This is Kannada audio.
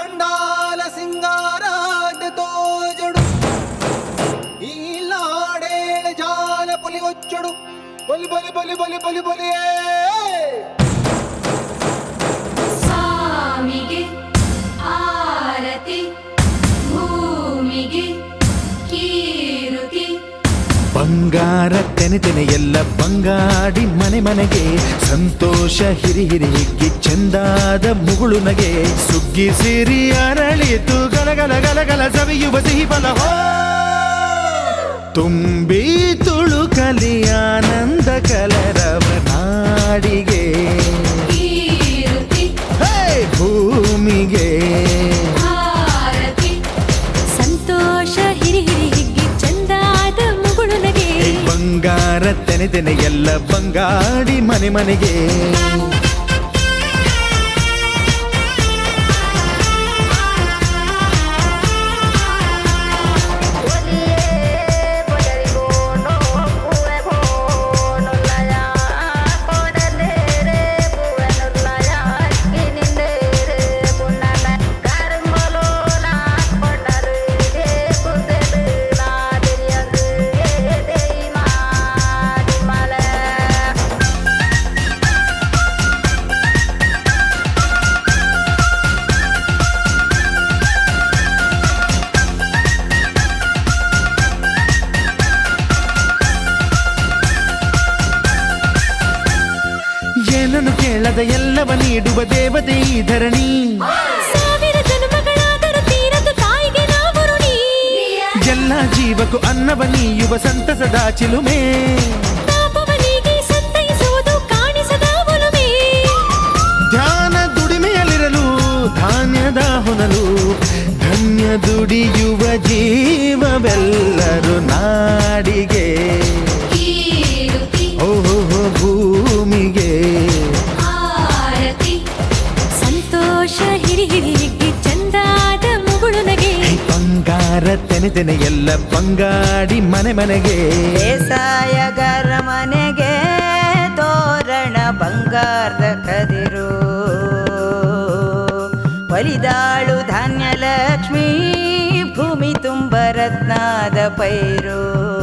మండాల సింగారాటతో జడు. ఈలాడే జాల పులి వచ్చుడు. బలి బలి బలి బలి బలి బలి ಬಂಗಾರ ತೆನೆ ತೆನೆ ಎಲ್ಲ ಬಂಗಾಡಿ ಮನೆ ಮನೆಗೆ, ಸಂತೋಷ ಹಿರಿ ಹಿರಿ ಹಿಗ್ಗಿ ಚೆಂದಾದ ಮುಗುಳು ನಗೆ, ಸುಗ್ಗಿ ಸಿರಿ ಅರಳಿತು ಗಲಗಲ ಗಲಗಲ ಸವಿಯುವ ಸಿಹಿ ಬಲ ತುಂಬಿ ತುಳು ಆನಂದ ಕಲರವ ನಾಡಿಗೆ. ಬಂಗಾರ ತೆನೆ ತೆನೆ ಎಲ್ಲ ಬಂಗಾಡಿ ಮನೆ ಮನೆಗೆ ಏನನ್ನು ಕೇಳದ ಎಲ್ಲವ ನೀಡುವ ದೇವತೆ ಈ ಧರಣಿ. ಎಲ್ಲ ಜೀವಕ್ಕೂ ಅನ್ನವ ನೀಯುವ ಸಂತಸದ ಚಿಲುಮೆ. ತೆನೆ ಎಲ್ಲ ಬಂಗಾಡಿ ಮನೆ ಮನೆಗೆ. ಬೇಸಾಯಗಾರ ಮನೆಗೆ ತೋರಣ ಬಂಗಾರದ ಕದಿರು. ಬಲಿದಾಳು ಧಾನ್ಯ ಲಕ್ಷ್ಮೀ ಭೂಮಿ ತುಂಬ ರತ್ನಾದ ಪೈರು.